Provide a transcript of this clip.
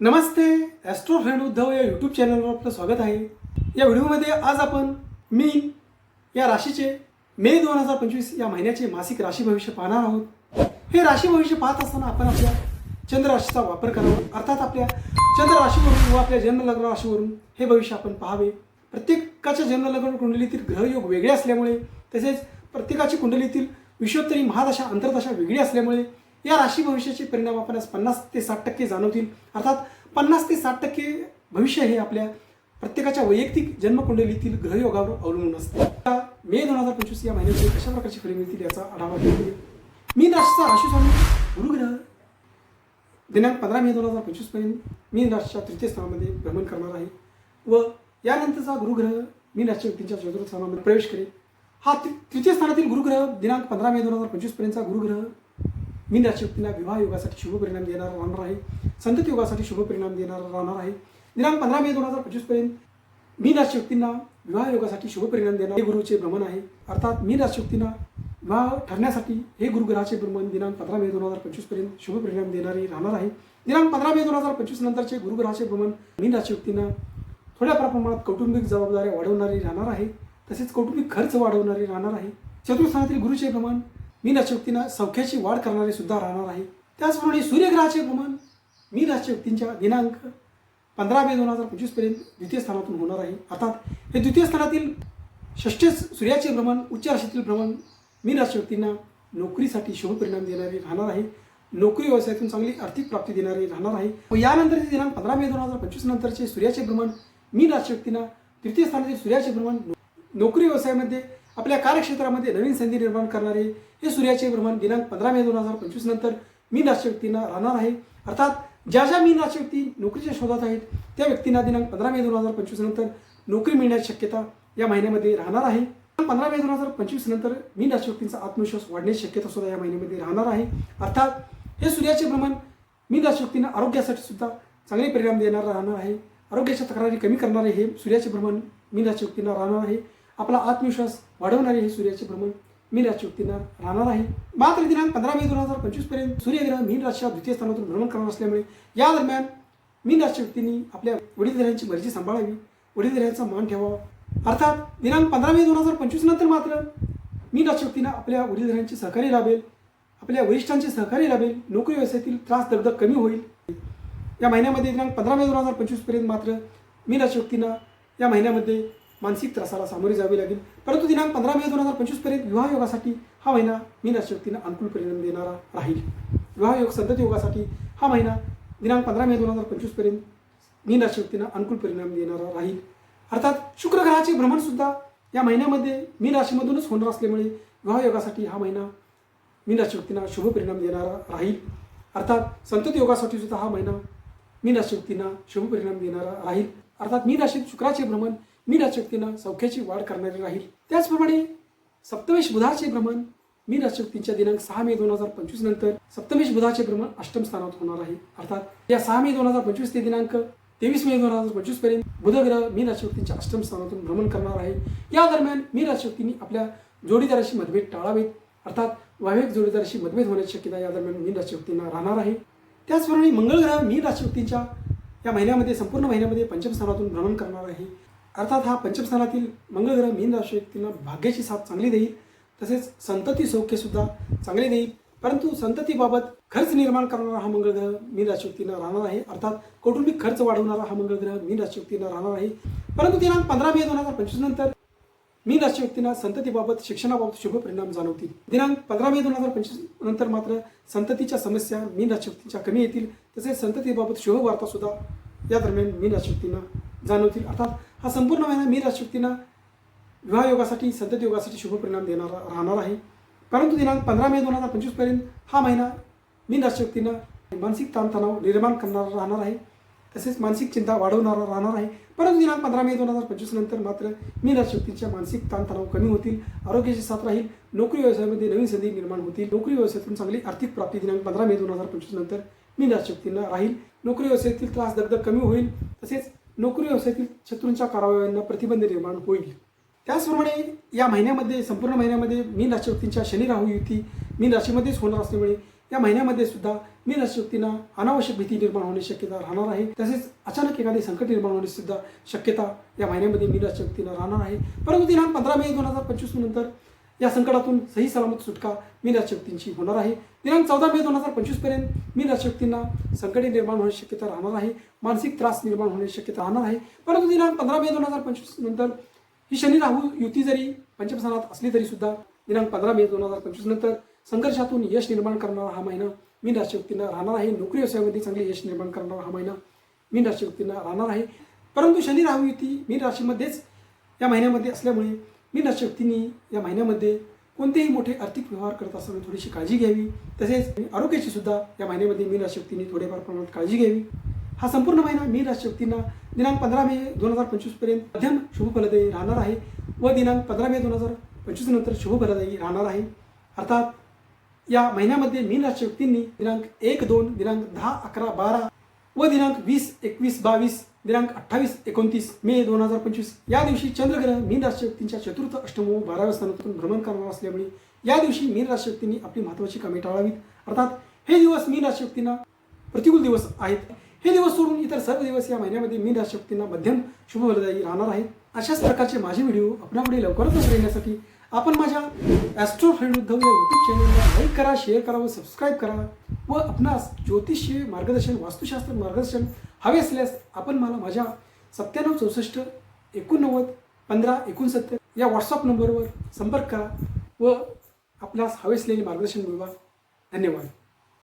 नमस्ते Austro friend Uddhav या YouTube चॅनलवर आपलं स्वागत आहे. या व्हिडिओमध्ये आज आपण मी या राशीचे मे दोन हजार पंचवीस या महिन्याचे मासिक राशी भविष्य पाहणार आहोत. हे राशी भविष्य पाहत असताना आपण आपल्या चंद्र राशीचा वापर करावा. अर्थात आपल्या चंद्र राशीवरून व आपल्या जन्मलग्न राशीवरून हे भविष्य आपण पाहावे. प्रत्येकाच्या जन्मलग्न कुंडलीतील ग्रहयोग वेगळे असल्यामुळे तसेच प्रत्येकाची कुंडलीतील विश्वोत्तरी महादशा अंतर्दशा वेगळी असल्यामुळे या राशी भविष्याचे परिणाम आपणास पन्नास ते साठ टक्के जाणवतील. अर्थात पन्नास ते साठ टक्के भविष्य हे आपल्या प्रत्येकाच्या वैयक्तिक जन्मकुंडलीतील ग्रहयोगावर अवलंबून असते. आता मे दोन हजार पंचवीस या महिन्यामध्ये कशा प्रकारची फळे मिळतील याचा आढावा घेऊया. मी राशीचा राशीस्वामी गुरुग्रह दिनांक पंधरा मे दोन हजार पंचवीसपर्यंत मीन राशीच्या तृतीय स्थानामध्ये भ्रमण करणार आहे व यानंतरचा गुरुग्रह मीन राशी व्यक्तींच्या चतुर्थ स्थानामध्ये प्रवेश करेल. हा तृतीय स्थानातील गुरुग्रह दिनांक पंधरा मे दोन हजार पंचवीस पर्यंतचा गुरुग्रह मीन राशी विवाह योगासाठी शुभ परिणाम देणारा राहणार आहे. संतती योगासाठी शुभ परिणाम देणारा राहणार आहे. दिनांक पंधरा मे दोन हजार पंचवीसपर्यंत मीन राशी व्यक्तींना विवाह योगासाठी शुभ परिणाम देणार हे गुरुचे भ्रमण आहे. अर्थात मीन राशी व्यक्तींना विवाह ठरण्यासाठी हे गुरुग्रहाचे भ्रमण दिनांक पंधरा मे दोन हजार पंचवीसपर्यंत शुभ परिणाम देणारे राहणार आहे. दिनांक पंधरा मे दोन हजार पंचवीस नंतरचे गुरुग्रहाचे भ्रमण मीन राशी व्यक्तींना थोड्या प्रमाणात कौटुंबिक जबाबदाऱ्या वाढवणारी राहणार आहे. तसेच कौटुंबिक खर्च वाढवणारे राहणार आहे. चतुर्थानातील गुरुचे भ्रमण मीन राशी सौख्याची वाढ करणारे सुद्धा राहणार आहे. त्याचप्रमाणे सूर्यग्रहाचे भ्रमण मीन राजशक्तींच्या दिनांक पंधरा मे दोन हजार पंचवीसपर्यंत द्वितीय स्थानातून होणार आहे. अर्थात हे द्वितीय स्थानातील षष्ठे सूर्याचे भ्रमण उच्च राशीतील भ्रमण मीन राजशक्तींना नोकरीसाठी शुभ परिणाम देणारे राहणार आहे. नोकरी व्यवसायातून चांगली आर्थिक प्राप्ती देणारे राहणार आहे. व यानंतरचे दिनांक पंधरा मे दोन हजार पंचवीस नंतरचे सूर्याचे भ्रमण मीन राशी तृतीय स्थानातील सूर्याचे भ्रमण नोकरी व्यवसायामध्ये आपल्या कार्यक्षेत्रामध्ये नवीन संधी निर्माण करणारे हे सूर्याचे भ्रमण दिनांक पंधरा मे दोन हजार पंचवीस नंतर मीन राशी व्यक्तींना राहणार आहे. अर्थात ज्या ज्या मीन राशी व्यक्ती नोकरीच्या शोधात आहेत त्या व्यक्तींना दिनांक पंधरा मे दोन हजार पंचवीस नंतर नोकरी मिळण्याची शक्यता या महिन्यामध्ये राहणार आहे. पंधरा मे दोन हजार पंचवीस नंतर मीन राशी व्यक्तींचा आत्मविश्वास वाढण्याची शक्यता सुद्धा या महिन्यामध्ये राहणार आहे. अर्थात हे सूर्याचे भ्रमण मीन राशी व्यक्तींना आरोग्यासाठी सुद्धा चांगले परिणाम देणार राहणार आहे. आरोग्याच्या तक्रारी कमी करणारे हे सूर्याचे भ्रमण मीन राशी व्यक्तींना राहणार आहे. आपला आत्मविश्वास वाढवणारे हे सूर्याचे भ्रमण मीन राशी राहणार आहे. मात्र दिनांक पंधरा मे दोन हजार पंचवीसपर्यंत सूर्यग्रह मीन राशीच्या द्वितीय स्थानातून भ्रमण करणार असल्यामुळे या दरम्यान मीन राशी व्यक्तींनी आपल्या वडीलधाऱ्यांची मर्जी सांभाळावी वडीलधाऱ्यांचा मान ठेवावा. अर्थात दिनांक पंधरा मे दोन हजार पंचवीस नंतर मात्र मीन राशी व्यक्तींना आपल्या वडीलधाऱ्यांचे सहकार्य लाभेल आपल्या वरिष्ठांचे सहकार्य लाभेल नोकरी व्यवसायातील त्रास दगदग कमी होईल. या महिन्यामध्ये दिनांक पंधरा मे दोन हजार पंचवीसपर्यंत मात्र मीन राशी व्यक्तींना या महिन्यामध्ये मानसिक त्रासाला सामोरे जावे लागेल. परंतु दिनांक पंधरा मे दोन हजार पंचवीसपर्यंत विवाह योगासाठी हा महिना मीन शक्तीनं अनुकूल परिणाम देणारा राहील. विवाह योग संतत योगासाठी हा महिना दिनांक पंधरा मे दोन हजार पंचवीसपर्यंत मीन अनुकूल परिणाम देणारा राहील. अर्थात शुक्र ग्रहाचे भ्रमण सुद्धा या महिन्यामध्ये मीन राशीमधूनच होणार असल्यामुळे विवाह योगासाठी हा महिना मीन राशी शुभ परिणाम देणारा राहील. अर्थात संतत योगासाठी सुद्धा हा महिना मीन शुभ परिणाम देणारा राहील. अर्थात मीन राशीत शुक्राचे भ्रमण मी राशी सौख्याची वाढ करणारी राहील. त्याचप्रमाणे सप्तमेश बुधाचे भ्रमण मी राशी दिनांक सहा मे दोन हजार पंचवीस नंतर सप्तमेश बुधाचे भ्रमण अष्टम स्थानात होणार आहे. अर्थात या सहा मे दोन हजार पंचवीस ते दिनांक तेवीस मे दोन हजार पंचवीसपर्यंत बुधग्रह मी राशी अष्टम स्थानातून भ्रमण करणार आहे. या दरम्यान मी राशी आपल्या जोडीदाराशी मतभेद टाळावेत. अर्थात वैवाहिक जोडीदाराशी मतभेद होण्याची शक्यता या दरम्यान मी राशी राहणार आहे. त्याचप्रमाणे मंगळ ग्रह मीन या महिन्यामध्ये संपूर्ण महिन्यामध्ये पंचम स्थानातून भ्रमण करणार आहे. अर्थात हा पंचमस्थानातील मंगळ ग्रह मीन राशीतील भाग्याची साथ चांगली देईल. तसेच संतती सौख्य सुद्धा चांगले देईल. परंतु संततीबाबत खर्च निर्माण करणारा हा मंगळ ग्रह मीन राशी राहणार आहे. अर्थात कौटुंबिक खर्च वाढवणारा हा मंगळ ग्रह मीन राशी राहणार आहे. परंतु दिनांक पंधरा मे दोन हजार पंचवीस नंतर मीन राशी व्यक्तींना संततीबाबत शिक्षणाबाबत शुभ परिणाम जाणवतील. दिनांक पंधरा मे दोन हजार पंचवीस नंतर मात्र संततीच्या समस्या मीन राशी व्यक्तींच्या कमी येतील. तसेच संततीबाबत शुभ वार्ता सुद्धा या दरम्यान मीन राशी व्यक्तींना जाणवतील. अर्थात हा संपूर्ण महिना मी राशी विवाह योगासाठी संतती योगासाठी शुभ परिणाम देणारा राहणार आहे. परंतु दिनांक पंधरा मे दोन हजार पंचवीसपर्यंत हा महिना मीन राशी मानसिक ताणतणाव निर्माण करणारा राहणार आहे. तसेच मानसिक चिंता वाढवणारा राहणार आहे. परंतु दिनांक पंधरा मे दोन हजार पंचवीस नंतर मात्र मीन राशी मानसिक ताणतणाव कमी होतील आरोग्याची साथ राहील नोकरी व्यवसायामध्ये नवीन संधी निर्माण होतील नोकरी व्यवसायातून चांगली आर्थिक प्राप्ती दिनांक पंधरा मे दोन हजार पंचवीस नंतर मीन राशी राहील. नोकरी व्यवसायातील त्रास दगदग कमी होईल. तसेच नोकरी व्यवसायातील शत्रूंच्या कारवायांना प्रतिबंध निर्माण होईल. त्याचप्रमाणे या महिन्यामध्ये संपूर्ण महिन्यामध्ये मीन राशीव्यक्तींच्या शनी राहू युती मीन राशीमध्येच होणार असल्यामुळे या महिन्यामध्ये सुद्धा मीन राशीव्यक्तींना अनावश्यक भीती निर्माण होण्याची शक्यता राहणार आहे. तसेच अचानक एखादी संकट निर्माण होण्याची सुद्धा शक्यता या महिन्यामध्ये मीन राशीव्यक्तींना राहणार आहे. परंतु दिनांक पंधरा मे दोन हजार पंचवीस नंतर या संकटातून सही सलामत सुटका मी व्यक्तींची होणार आहे. दिनांक चौदा मे दोन हजार पंचवीसपर्यंत मी राजशक्तींना संकटे निर्माण होण्याची शक्यता राहणार आहे. मानसिक त्रास निर्माण होण्याची शक्यता राहणार आहे. परंतु दिनांक पंधरा मे दोन हजार पंचवीस नंतर ही शनी राहू युती जरी पंचमस्थानात असली तरी सुद्धा दिनांक पंधरा मे दोन हजार पंचवीस नंतर संघर्षातून यश निर्माण करणारा हा महिना मीन राजशक्तींना राहणार आहे. नोकरी व्यवसायामध्ये चांगले यश निर्माण करणारा हा महिना मीन राशक्तींना राहणार आहे. परंतु शनी राहू युती मीन राशीमध्येच या महिन्यामध्ये असल्यामुळे मीन राशी व्यक्तींनी या महिन्यामध्ये कोणतेही मोठे आर्थिक व्यवहार करत असताना थोडीशी काळजी घ्यावी. तसेच आरोग्याची सुद्धा या महिन्यामध्ये मीन राशी व्यक्तींनी थोडेफार प्रमाणात काळजी घ्यावी. हा संपूर्ण महिना मीन राशी व्यक्तींना दिनांक पंधरा मे दोन हजार पंचवीसपर्यंत मध्यम शुभ फलदायी राहणार आहे व दिनांक पंधरा मे दोन हजार पंचवीस नंतर शुभ फलदायी राहणार आहे. अर्थात या महिन्यामध्ये मीन राशी व्यक्तींनी दिनांक एक दोन दिनांक दहा अकरा बारा व दिनांक वीस एकवीस बावीस दिनांक अठ्ठावीस एकोणतीस मे दोन हजार पंचवीस. या दिवशी चंद्रग्रह मीन राशी व्यक्तींच्या चतुर्थ अष्टमो बाराव्या स्थानातून भ्रमण करणार असल्यामुळे या दिवशी मीन राशी व्यक्तींनी आपली महत्त्वाची कामे टाळावीत. अर्थात हे दिवस मीन राशी व्यक्तींना प्रतिकूल दिवस आहेत. हे दिवस सोडून इतर सर्व दिवस या महिन्यामध्ये मीन राशी व्यक्तींना मध्यम शुभ फलदायी राहणार आहेत. अशाच प्रकारचे माझे व्हिडिओ आपल्यापुढे लवकरच येण्यासाठी आपण माझ्या ॲस्ट्रो फ्रेंड उद्धव या यूट्यूब चॅनलला लाईक करा शेअर करा व सबस्क्राईब करा. व आपणास ज्योतिषीय मार्गदर्शन वास्तुशास्त्र मार्गदर्शन हवे असल्यास आपण मला माझ्या सत्त्याण्णव चौसष्ट एकोणनव्वद पंधरा एकोणसत्तर या व्हॉट्सअप नंबरवर संपर्क करा व आपल्यास हवे असलेले मार्गदर्शन मिळवा. धन्यवाद.